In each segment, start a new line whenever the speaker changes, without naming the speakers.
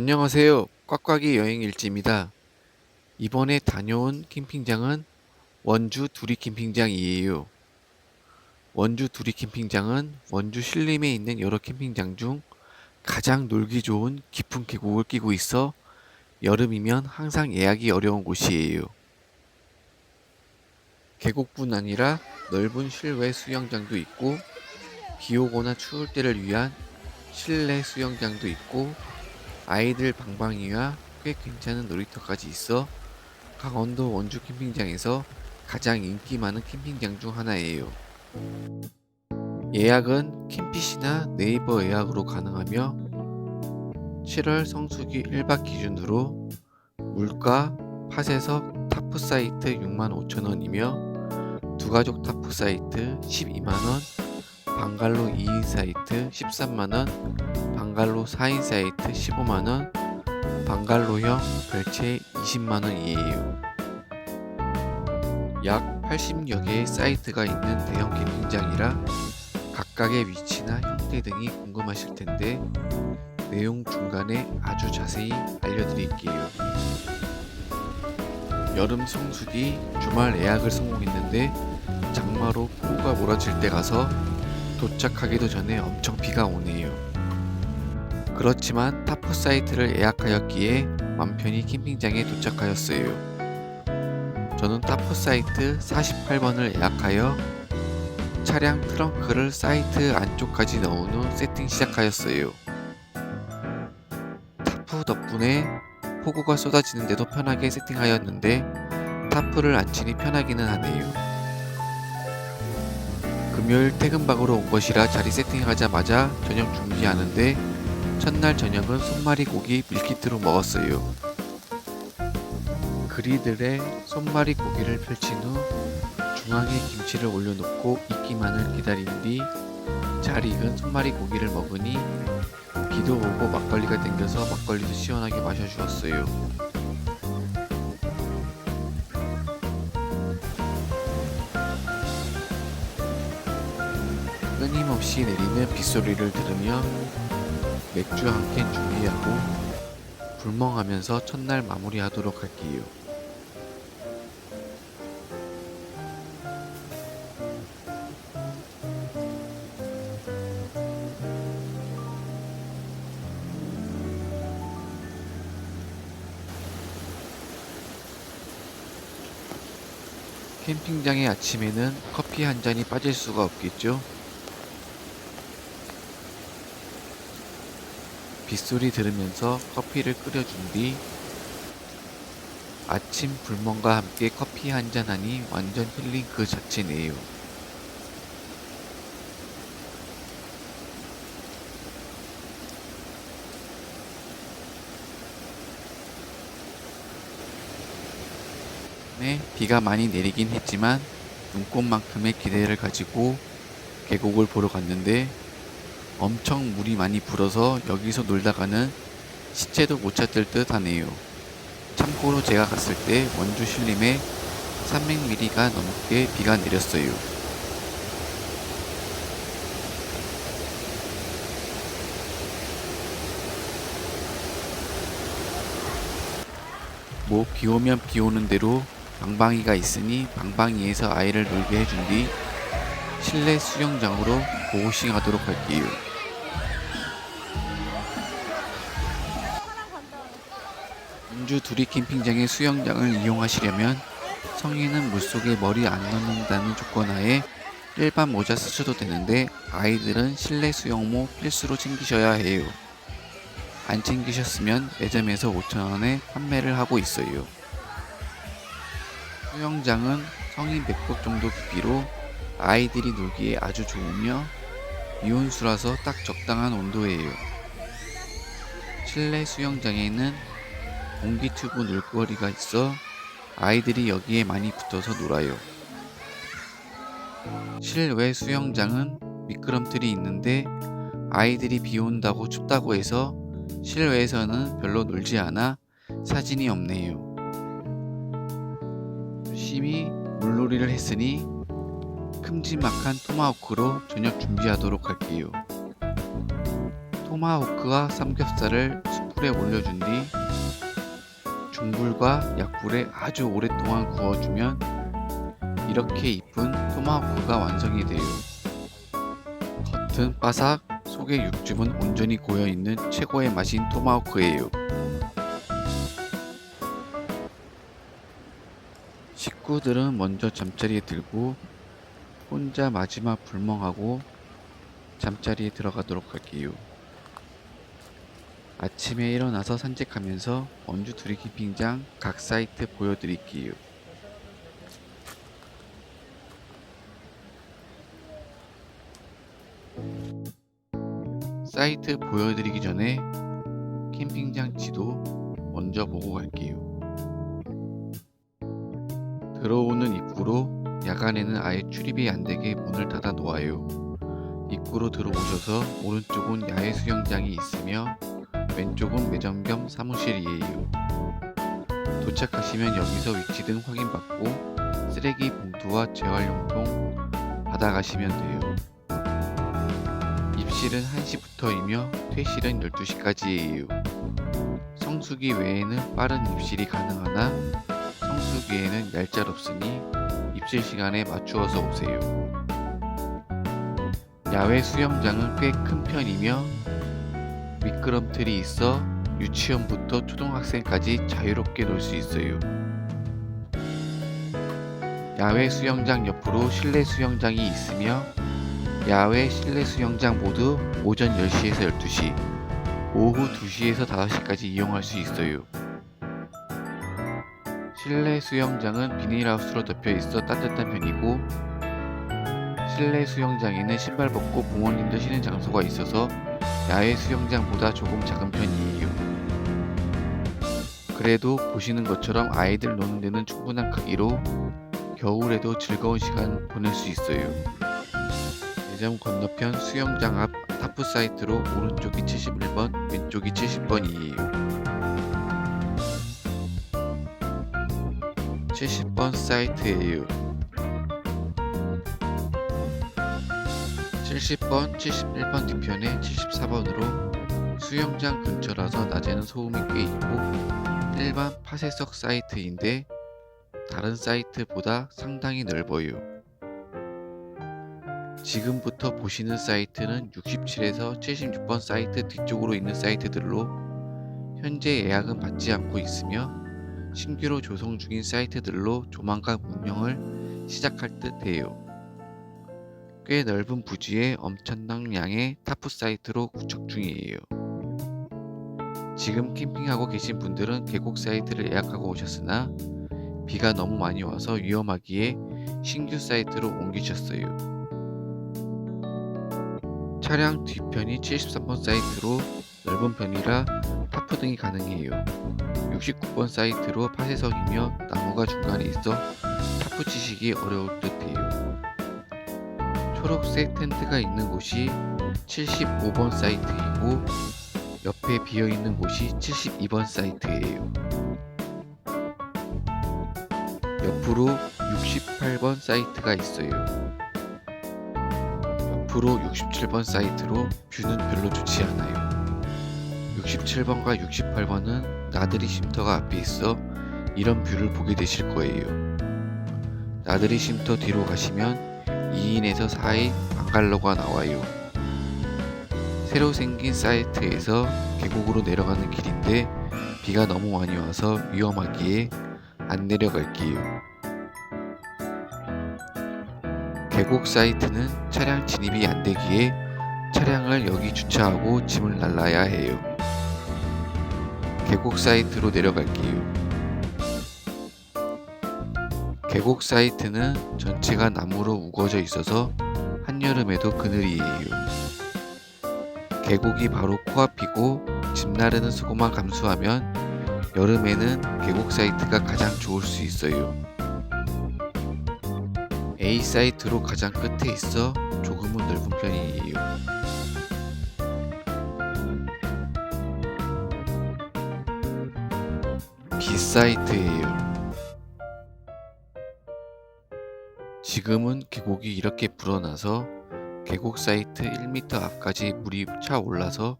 안녕하세요. 꽉꽉이 여행 일지입니다. 이번에 다녀온 캠핑장은 원주 두리 캠핑장이에요. 원주 두리 캠핑장은 원주 신림에 있는 여러 캠핑장 중 가장 놀기 좋은 깊은 계곡을 끼고 있어 여름이면 항상 예약이 어려운 곳이에요. 계곡뿐 아니라 넓은 실외 수영장도 있고 비 오거나 추울 때를 위한 실내 수영장도 있고 아이들 방방이와 꽤 괜찮은 놀이터까지 있어 강원도 원주 캠핑장에서 가장 인기 많은 캠핑장 중 하나예요. 예약은 캠피시나 네이버 예약으로 가능하며 7월 성수기 1박 기준으로 물가 팟에서 타프 사이트 65,000원이며 두가족 타프 사이트 12만원 방갈로 2인 사이트 13만원 방갈로 4인 사이트 15만원, 방갈로형 별채 20만원이에요. 약 80여 개의 사이트가 있는 대형 캠핑장이라 각각의 위치나 형태 등이 궁금하실 텐데 내용 중간에 아주 자세히 알려드릴게요. 여름 성수기 주말 예약을 성공했는데 장마로 폭우가 몰아칠 때 가서 도착하기도 전에 엄청 비가 오네요. 그렇지만 타프 사이트를 예약하였기에 맘 편히 캠핑장에 도착하였어요. 저는 타프 사이트 48번을 예약하여 차량 트렁크를 사이트 안쪽까지 넣은 후 세팅 시작하였어요. 타프 덕분에 폭우가 쏟아지는데도 편하게 세팅하였는데 타프를 안 치니 편하기는 하네요. 금요일 퇴근박으로 온 것이라 자리 세팅하자마자 저녁 준비하는데 첫날 저녁은 손마리 고기 밀키트로 먹었어요. 그리들에 손마리 고기를 펼친 후 중앙에 김치를 올려놓고 익기만을 기다린 뒤 잘 익은 손마리 고기를 먹으니 비도 오고 막걸리가 땡겨서 막걸리도 시원하게 마셔주었어요. 끊임없이 내리는 빗소리를 들으며 맥주 한 캔 준비하고 불멍하면서 첫날 마무리하도록 할게요. 캠핑장의 아침에는 커피 한 잔이 빠질 수가 없겠죠? 빗소리 들으면서 커피를 끓여준 뒤 아침 불멍과 함께 커피 한 잔 하니 완전 힐링 그 자체네요. 네, 비가 많이 내리긴 했지만 눈꽃만큼의 기대를 가지고 계곡을 보러 갔는데 엄청 물이 많이 불어서 여기서 놀다가는 시체도 못 찾을 듯 하네요. 참고로 제가 갔을 때 원주 신림에 300mm가 넘게 비가 내렸어요. 뭐 비 오면 비 오는 대로 방방이가 있으니 방방이에서 아이를 놀게 해준 뒤 실내 수영장으로 보호싱 하도록 할게요. 원주 두리 캠핑장의 수영장을 이용하시려면 성인은 물속에 머리 안 넣는다는 조건 하에 일반 모자 쓰셔도 되는데 아이들은 실내 수영모 필수로 챙기셔야 해요. 안 챙기셨으면 매점에서 5,000원에 판매를 하고 있어요. 수영장은 성인 100복 정도 깊이로 아이들이 놀기에 아주 좋으며 미온수라서 딱 적당한 온도예요. 실내 수영장에는 공기 튜브 놀거리가 있어 아이들이 여기에 많이 붙어서 놀아요. 실외 수영장은 미끄럼틀이 있는데 아이들이 비 온다고 춥다고 해서 실외에서는 별로 놀지 않아 사진이 없네요. 열심히 물놀이를 했으니 큼지막한 토마호크로 저녁 준비하도록 할게요. 토마호크와 삼겹살을 풀에 올려준 뒤 중불과 약불에 아주 오랫동안 구워주면 이렇게 이쁜 토마호크가 완성이 돼요. 겉은 바삭, 속의 육즙은 온전히 고여있는 최고의 맛인 토마호크예요. 식구들은 먼저 잠자리에 들고 혼자 마지막 불멍하고 잠자리에 들어가도록 할게요. 아침에 일어나서 산책하면서 원주 두리 캠핑장 각 사이트 보여드릴게요. 사이트 보여드리기 전에 캠핑장 지도 먼저 보고 갈게요. 들어오는 입구로 야간에는 아예 출입이 안 되게 문을 닫아 놓아요. 입구로 들어오셔서 오른쪽은 야외 수영장이 있으며 왼쪽은 매점 겸 사무실이에요. 도착하시면 여기서 위치 등 확인받고 쓰레기 봉투와 재활용품 받아가시면 돼요. 입실은 1시부터이며 퇴실은 12시까지예요. 성수기 외에는 빠른 입실이 가능하나 성수기에는 얄짤없으니 입실 시간에 맞추어서 오세요. 야외 수영장은 꽤 큰 편이며 미끄럼틀이 있어 유치원부터 초등학생까지 자유롭게 놀 수 있어요. 야외 수영장 옆으로 실내 수영장이 있으며 야외 실내 수영장 모두 오전 10시에서 12시, 오후 2시에서 5시까지 이용할 수 있어요. 실내 수영장은 비닐하우스로 덮여 있어 따뜻한 편이고 실내 수영장에는 신발 벗고 부모님도 쉬는 장소가 있어서 야외 수영장보다 조금 작은 편이에요. 그래도 보시는 것처럼 아이들 노는 데는 충분한 크기로 겨울에도 즐거운 시간 보낼 수 있어요. 매점 건너편 수영장 앞 타프 사이트로 오른쪽이 71번, 왼쪽이 70번이에요. 70번 사이트예요. 70번, 71번 뒤편에 74번으로 수영장 근처라서 낮에는 소음이 꽤 있고 일반 파쇄석 사이트인데 다른 사이트보다 상당히 넓어요. 지금부터 보시는 사이트는 67에서 76번 사이트 뒤쪽으로 있는 사이트들로 현재 예약은 받지 않고 있으며 신규로 조성 중인 사이트들로 조만간 운영을 시작할 듯 해요. 꽤 넓은 부지에 엄청난 양의 타프 사이트로 구축 중이에요. 지금 캠핑하고 계신 분들은 계곡 사이트를 예약하고 오셨으나 비가 너무 많이 와서 위험하기에 신규 사이트로 옮기셨어요. 차량 뒤편이 73번 사이트로 넓은 편이라 타프 등이 가능해요. 69번 사이트로 파쇄석이며 나무가 중간에 있어 타프 치시기 어려울 듯해요. 초록색 텐트가 있는 곳이 75번 사이트이고 옆에 비어 있는 곳이 72번 사이트예요. 옆으로 68번 사이트가 있어요. 옆으로 67번 사이트로 뷰는 별로 좋지 않아요. 67번과 68번은 나들이 쉼터가 앞에 있어 이런 뷰를 보게 되실 거예요. 나들이 쉼터 뒤로 가시면 2인에서 4인 방갈로가 나와요. 새로 생긴 사이트에서 계곡으로 내려가는 길인데 비가 너무 많이 와서 위험하기에 안 내려갈게요. 계곡 사이트는 차량 진입이 안 되기에 차량을 여기 주차하고 짐을 날라야 해요. 계곡 사이트로 내려갈게요. 계곡 사이트는 전체가 나무로 우거져 있어서 한여름에도 그늘이에요. 계곡이 바로 코앞이고 집 나르는 수고만 감수하면 여름에는 계곡 사이트가 가장 좋을 수 있어요. A 사이트로 가장 끝에 있어 조금은 넓은 편이에요. B 사이트예요. 지금은 계곡이 이렇게 불어나서 계곡 사이트 1m 앞까지 물이 차 올라서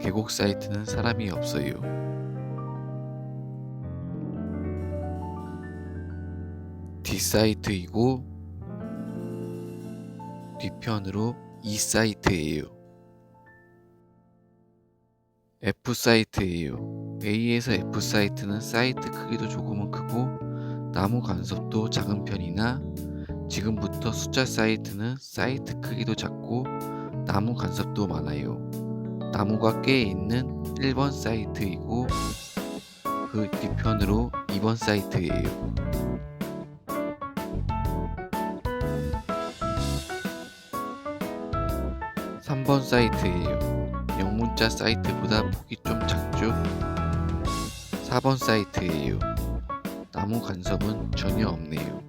계곡 사이트는 사람이 없어요. 뒷사이트이고 뒤편으로 이 사이트예요. F 사이트예요. A에서 F 사이트는 사이트 크기도 조금은 크고 나무 간섭도 작은 편이나 지금부터 숫자 사이트는 사이트 크기도 작고 나무 간섭도 많아요. 나무가 꽤 있는 1번 사이트이고 그 뒤편으로 2번 사이트예요. 3번 사이트예요. 영문자 사이트보다 폭이 좀 작죠? 4번 사이트예요. 나무 간섭은 전혀 없네요.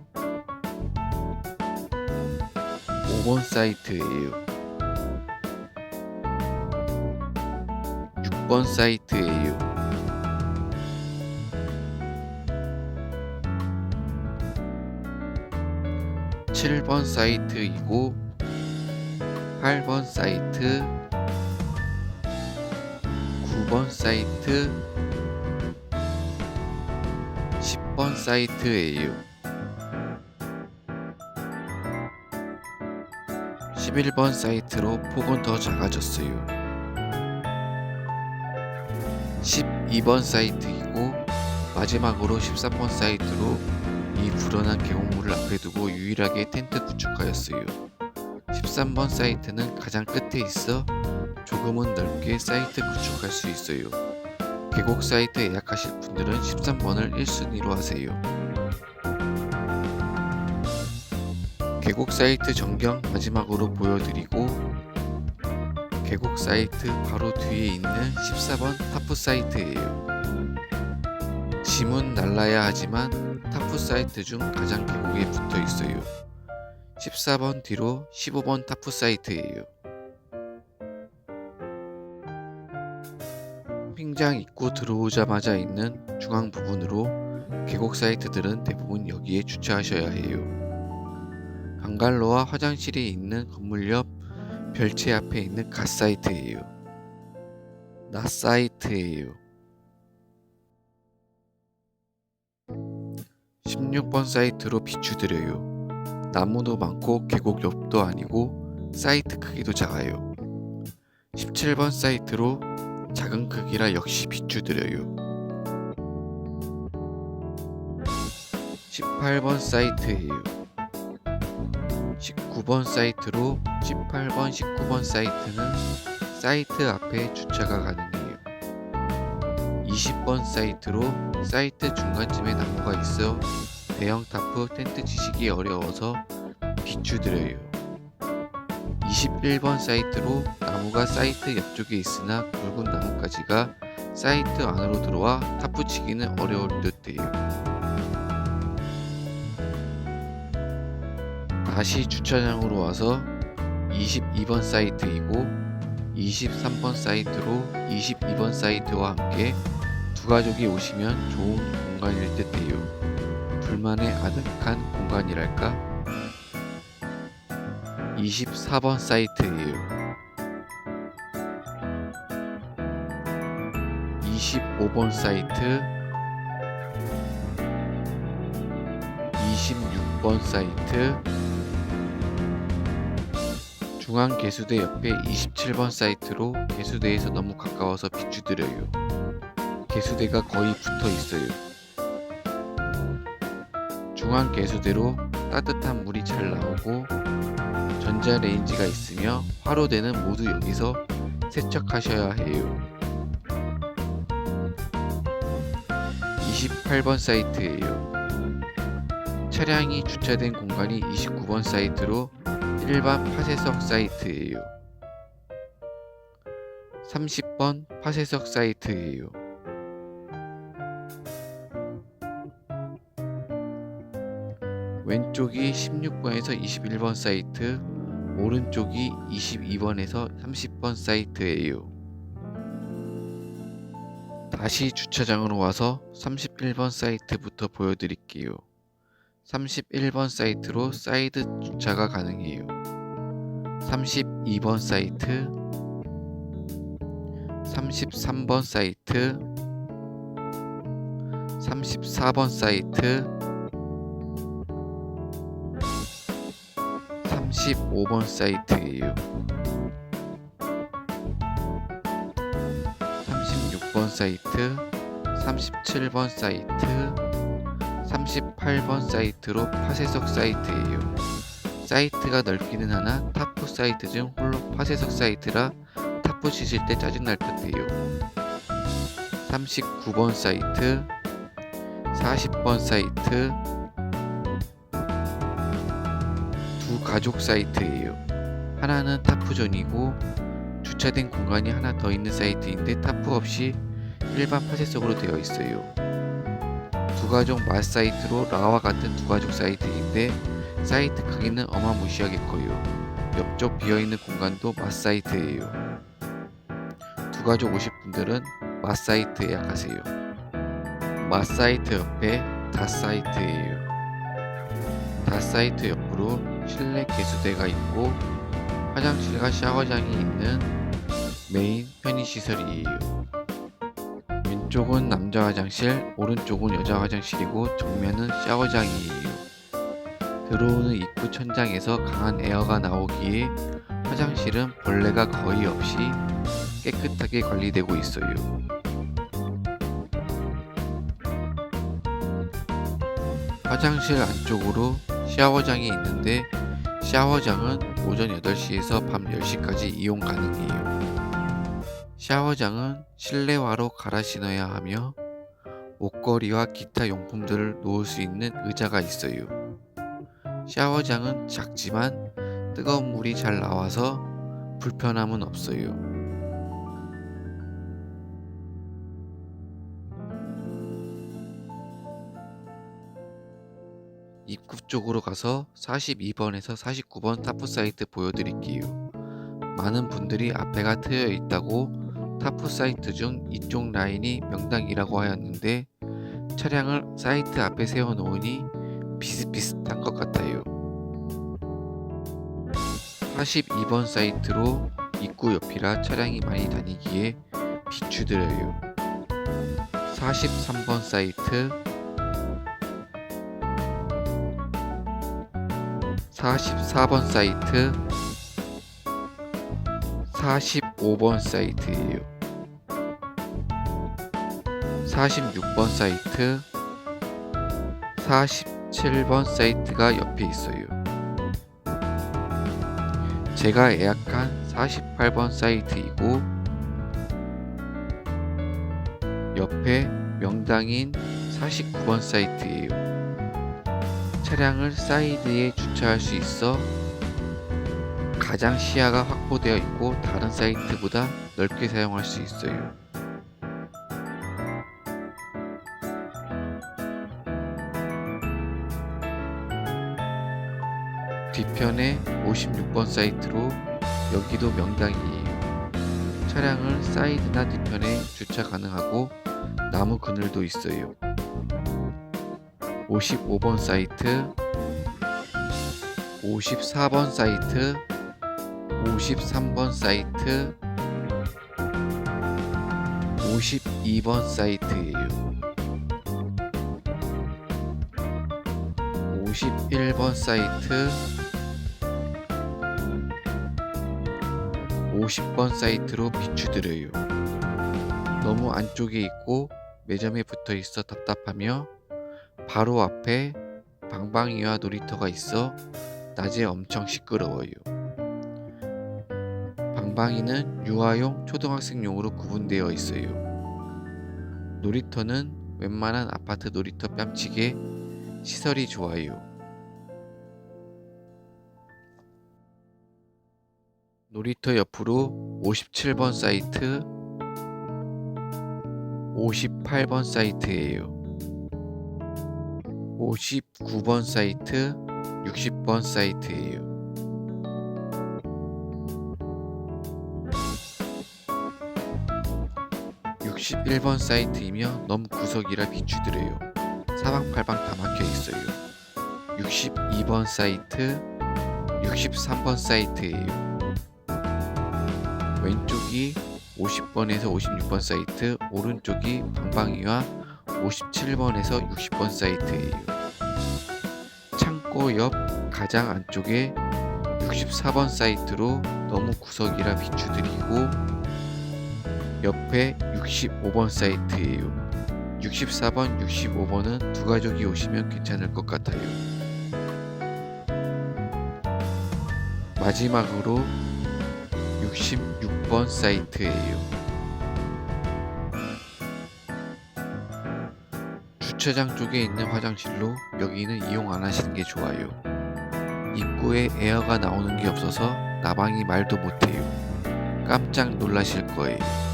5번 사이트예요. 6번 사이트예요. 7번 사이트이고 8번 사이트 9번 사이트 10번 사이트예요. 11번 사이트로 폭은 더 작아졌어요. 12번 사이트이고 마지막으로 13번 사이트로 이 불어난 계곡물을 앞에 두고 유일하게 텐트 구축하였어요. 13번 사이트는 가장 끝에 있어 조금은 넓게 사이트 구축할 수 있어요. 계곡 사이트 예약하실 분들은 13번을 1순위로 하세요. 계곡 사이트 전경 마지막으로 보여드리고 계곡 사이트 바로 뒤에 있는 14번 타프 사이트예요. 짐은 날라야 하지만 타프 사이트 중 가장 계곡에 붙어 있어요. 14번 뒤로 15번 타프 사이트예요. 캠핑장 입구 들어오자마자 있는 중앙 부분으로 계곡 사이트들은 대부분 여기에 주차하셔야 해요. 방갈로와 화장실이 있는 건물 옆 별채 앞에 있는 갓 사이트예요. 나 사이트예요. 16번 사이트로 비추드려요. 나무도 많고 계곡 옆도 아니고 사이트 크기도 작아요. 17번 사이트로 작은 크기라 역시 비추드려요. 18번 사이트예요. 19번 사이트로 18번, 19번 사이트는 사이트 앞에 주차가 가능해요. 20번 사이트로 사이트 중간쯤에 나무가 있어 대형 타프 텐트 지시기 어려워서 비추드려요. 21번 사이트로 나무가 사이트 옆쪽에 있으나 굵은 나뭇가지가 사이트 안으로 들어와 타프 치기는 어려울 듯해요. 다시 주차장으로 와서 22번 사이트이고 23번 사이트로 22번 사이트와 함께 두 가족이 오시면 좋은 공간일 듯해요. 둘만의 아늑한 공간이랄까? 24번 사이트예요. 25번 사이트 26번 사이트 중앙 개수대 옆에 27번 사이트로 개수대에서 너무 가까워서 비추드려요. 개수대가 거의 붙어 있어요. 중앙 개수대로 따뜻한 물이 잘 나오고 전자레인지가 있으며 화로대는 모두 여기서 세척하셔야 해요. 28번 사이트예요. 차량이 주차된 공간이 29번 사이트로 일반 파쇄석 사이트예요. 30번 파쇄석 사이트예요. 왼쪽이 16번에서 21번 사이트, 오른쪽이 22번에서 30번 사이트예요. 다시 주차장으로 와서 31번 사이트부터 보여드릴게요. 31번 사이트로 사이드 주차가 가능해요. 32번 사이트, 33번 사이트 34번 사이트 35번 사이트예요. 36번 사이트, 37번 사이트, 38번 사이트로 파쇄석 사이트예요. 사이트가 넓기는 하나 타프 사이트 중 홀로 파쇄석 사이트라 타프 치실 때 짜증날 듯해요. 39번 사이트, 40번 사이트, 두 가족 사이트예요. 하나는 타프존이고 주차된 공간이 하나 더 있는 사이트인데 타프 없이 일반 파쇄석으로 되어 있어요. 두 가족 맛 사이트로 라와 같은 두 가족 사이트인데 사이트 크기는 어마무시하게 커요. 옆쪽 비어있는 공간도 맛 사이트예요. 두 가족 오실 분들은 맛 사이트 예약하세요. 맛 사이트 옆에 닷 사이트예요. 닷 사이트 옆으로 실내 개수대가 있고 화장실과 샤워장이 있는 메인 편의시설이에요. 왼쪽은 남자 화장실, 오른쪽은 여자 화장실이고 정면은 샤워장이에요. 들어오는 입구 천장에서 강한 에어가 나오기에 화장실은 벌레가 거의 없이 깨끗하게 관리되고 있어요. 화장실 안쪽으로 샤워장이 있는데 샤워장은 오전 8시에서 밤 10시까지 이용 가능해요. 샤워장은 실내화로 갈아 신어야 하며 옷걸이와 기타 용품들을 놓을 수 있는 의자가 있어요. 샤워장은 작지만 뜨거운 물이 잘 나와서 불편함은 없어요. 입구 쪽으로 가서 42번에서 49번 타프 사이트 보여드릴게요. 많은 분들이 앞에가 트여 있다고 타프 사이트 중 이쪽 라인이 명당이라고 하였는데 차량을 사이트 앞에 세워 놓으니 비슷비슷한 것 같아요. 42번 사이트로 입구 옆이라 차량이 많이 다니기에 비추드려요. 43번 사이트 44번 사이트 45번 사이트예요. 46번 사이트 47번 사이트가 옆에 있어요. 제가 예약한 48번 사이트이고 옆에 명당인 49번 사이트예요. 차량을 사이드에 주차할 수 있어 가장 시야가 확보되어 있고 다른 사이트보다 넓게 사용할 수 있어요. 뒤편에 56번 사이트로 여기도 명당이에요. 차량을 사이드나 뒤편에 주차 가능하고 나무 그늘도 있어요. 55번 사이트 54번 사이트 53번 사이트 52번 사이트예요. 51번 사이트 50번 사이트로 비추드려요. 너무 안쪽에 있고 매점에 붙어 있어 답답하며 바로 앞에 방방이와 놀이터가 있어 낮에 엄청 시끄러워요. 방방이는 유아용, 초등학생용으로 구분되어 있어요. 놀이터는 웬만한 아파트 놀이터 뺨치게 시설이 좋아요. 놀이터 옆으로 57번 사이트, 58번 사이트예요. 59번 사이트, 60번 사이트예요. (61번) 사이트이며 너무 구석이라 비추드려요. 사방팔방 다 막혀 있어요. (62번) 사이트 (63번) 사이트예요. 왼쪽이 50번에서 56번 사이트, 오른쪽이 방방이와 57번에서 60번 사이트예요. 창고 옆 가장 안쪽에 64번 사이트로 너무 구석이라 비추드리고 옆에 65번 사이트예요. 64번, 65번은 두 가족이 오시면 괜찮을 것 같아요. 마지막으로 66번 사이트예요. 주차장 쪽에 있는 화장실로 여기는 이용 안 하시는 게 좋아요. 입구에 에어가 나오는 게 없어서 나방이 말도 못해요. 깜짝 놀라실 거예요.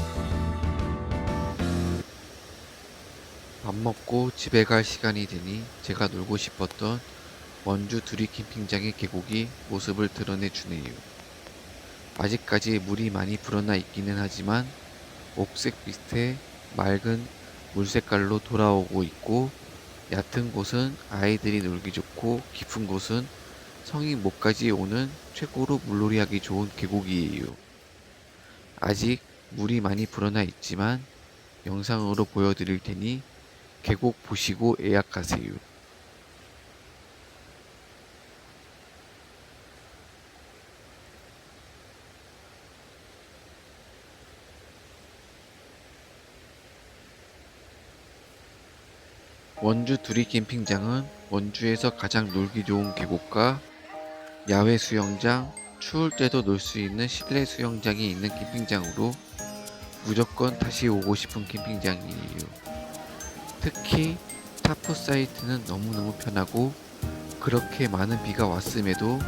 먹고 집에 갈 시간이 되니 제가 놀고 싶었던 원주 두리 캠핑장의 계곡이 모습을 드러내 주네요. 아직까지 물이 많이 불어나 있기는 하지만 옥색 빛의 맑은 물 색깔로 돌아오고 있고 얕은 곳은 아이들이 놀기 좋고 깊은 곳은 성인 목까지 오는 최고로 물놀이하기 좋은 계곡이에요. 아직 물이 많이 불어나 있지만 영상으로 보여드릴 테니 계곡 보시고 예약하세요. 원주 두리 캠핑장은 원주에서 가장 놀기 좋은 계곡과 야외 수영장, 추울 때도 놀 수 있는 실내 수영장이 있는 캠핑장으로 무조건 다시 오고 싶은 캠핑장이에요. 특히 타프 사이트는 너무너무 편하고 그렇게 많은 비가 왔음에도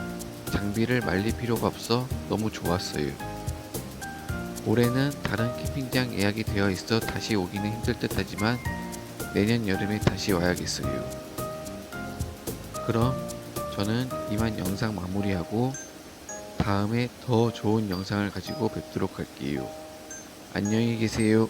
장비를 말릴 필요가 없어 너무 좋았어요. 올해는 다른 캠핑장 예약이 되어 있어 다시 오기는 힘들 듯 하지만 내년 여름에 다시 와야겠어요. 그럼 저는 이만 영상 마무리하고 다음에 더 좋은 영상을 가지고 뵙도록 할게요. 안녕히 계세요.